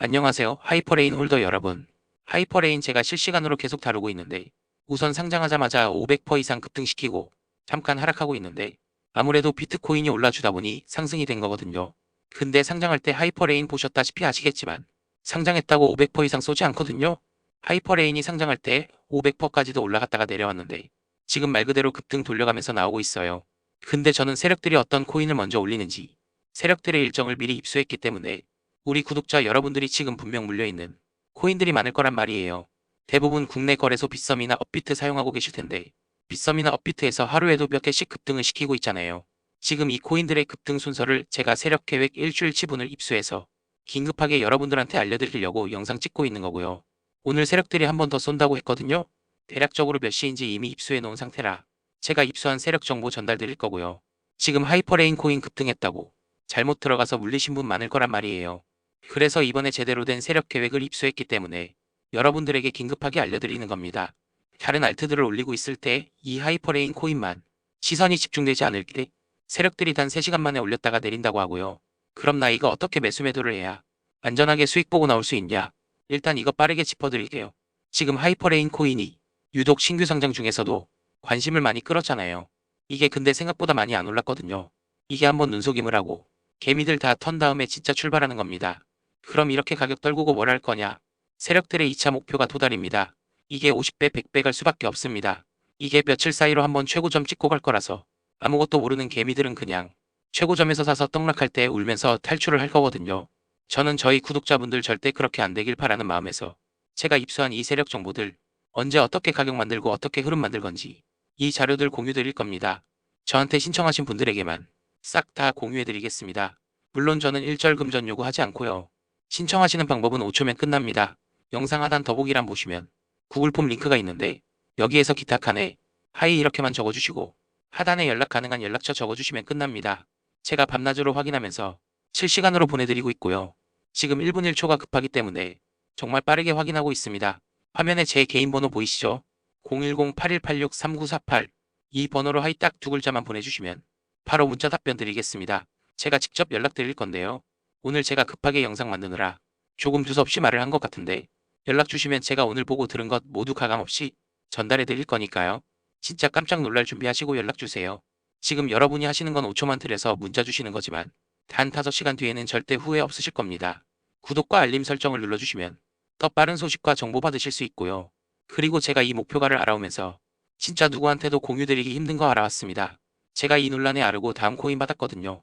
안녕하세요. 하이퍼레인 홀더 여러분. 하이퍼레인 제가 실시간으로 계속 다루고 있는데 우선 상장하자마자 500% 이상 급등시키고 잠깐 하락하고 있는데 아무래도 비트코인이 올라주다 보니 상승이 된 거거든요. 근데 상장할 때 하이퍼레인 보셨다시피 아시겠지만 상장했다고 500% 이상 쏘지 않거든요. 하이퍼레인이 상장할 때 500%까지도 올라갔다가 내려왔는데 지금 말 그대로 급등 돌려가면서 나오고 있어요. 근데 저는 세력들이 어떤 코인을 먼저 올리는지 세력들의 일정을 미리 입수했기 때문에 우리 구독자 여러분들이 지금 분명 물려있는 코인들이 많을 거란 말이에요. 대부분 국내 거래소 빗썸이나 업비트 사용하고 계실 텐데 빗썸이나 업비트에서 하루에도 몇 개씩 급등을 시키고 있잖아요. 지금 이 코인들의 급등 순서를 제가 세력 계획 일주일 치 분을 입수해서 긴급하게 여러분들한테 알려드리려고 영상 찍고 있는 거고요. 오늘 세력들이 한 번 더 쏜다고 했거든요. 대략적으로 몇 시인지 이미 입수해 놓은 상태라 제가 입수한 세력 정보 전달 드릴 거고요. 지금 하이퍼레인 코인 급등했다고 잘못 들어가서 물리신 분 많을 거란 말이에요. 그래서 이번에 제대로 된 세력 계획을 입수했기 때문에 여러분들에게 긴급하게 알려드리는 겁니다. 다른 알트들을 올리고 있을 때 이 하이퍼레인 코인만 시선이 집중되지 않을 때 세력들이 단 3시간 만에 올렸다가 내린다고 하고요. 그럼 나 이거 어떻게 매수 매도를 해야 안전하게 수익 보고 나올 수 있냐? 일단 이거 빠르게 짚어드릴게요. 지금 하이퍼레인 코인이 유독 신규 상장 중에서도 관심을 많이 끌었잖아요. 이게 근데 생각보다 많이 안 올랐거든요. 이게 한번 눈속임을 하고 개미들 다 턴 다음에 진짜 출발하는 겁니다. 그럼 이렇게 가격 떨구고 뭘 할 거냐? 세력들의 2차 목표가 도달입니다. 이게 50배, 100배 갈 수밖에 없습니다. 이게 며칠 사이로 한번 최고점 찍고 갈 거라서 아무것도 모르는 개미들은 그냥 최고점에서 사서 떡락할 때 울면서 탈출을 할 거거든요. 저는 저희 구독자분들 절대 그렇게 안 되길 바라는 마음에서 제가 입수한 이 세력 정보들 언제 어떻게 가격 만들고 어떻게 흐름 만들 건지 이 자료들 공유 드릴 겁니다. 저한테 신청하신 분들에게만 싹 다 공유해 드리겠습니다. 물론 저는 일절 금전 요구하지 않고요. 신청하시는 방법은 5초면 끝납니다. 영상 하단 더보기란 보시면 구글 폼 링크가 있는데 여기에서 기타 칸에 하이 이렇게만 적어주시고 하단에 연락 가능한 연락처 적어주시면 끝납니다. 제가 밤낮으로 확인하면서 실시간으로 보내드리고 있고요. 지금 1분 1초가 급하기 때문에 정말 빠르게 확인하고 있습니다. 화면에 제 개인 번호 보이시죠? 010-8186-3948 이 번호로 하이 딱 두 글자만 보내주시면 바로 문자 답변 드리겠습니다. 제가 직접 연락드릴 건데요. 오늘 제가 급하게 영상 만드느라 조금 두서없이 말을 한 것 같은데 연락 주시면 제가 오늘 보고 들은 것 모두 가감없이 전달해 드릴 거니까요. 진짜 깜짝 놀랄 준비하시고 연락 주세요. 지금 여러분이 하시는 건 5초만 틀에서 문자 주시는 거지만 단 5시간 뒤에는 절대 후회 없으실 겁니다. 구독과 알림 설정을 눌러주시면 더 빠른 소식과 정보 받으실 수 있고요. 그리고 제가 이 목표가를 알아오면서 진짜 누구한테도 공유드리기 힘든 거 알아왔습니다. 제가 이 논란에 아르고 다음 코인 받았거든요.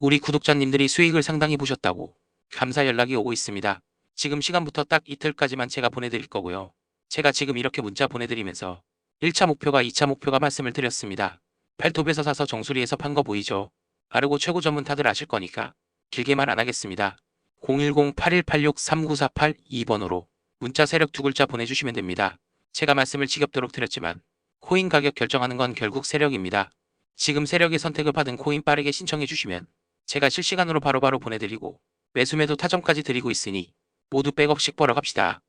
우리 구독자님들이 수익을 상당히 보셨다고 감사 연락이 오고 있습니다. 지금 시간부터 딱 이틀까지만 제가 보내드릴 거고요. 제가 지금 이렇게 문자 보내드리면서 1차 목표가 2차 목표가 말씀을 드렸습니다. 팔톱에서 사서 정수리에서 판 거 보이죠? 아르고 최고점은 다들 아실 거니까 길게 말안 하겠습니다. 010-8186-3948 2번으로 문자 세력 두 글자 보내주시면 됩니다. 제가 말씀을 지겹도록 드렸지만 코인 가격 결정하는 건 결국 세력입니다. 지금 세력의 선택을 받은 코인 빠르게 신청해 주시면 제가 실시간으로 바로 바로 보내드리고 매수매도 타점까지 드리고 있으니 모두 백업씩 벌어 갑시다.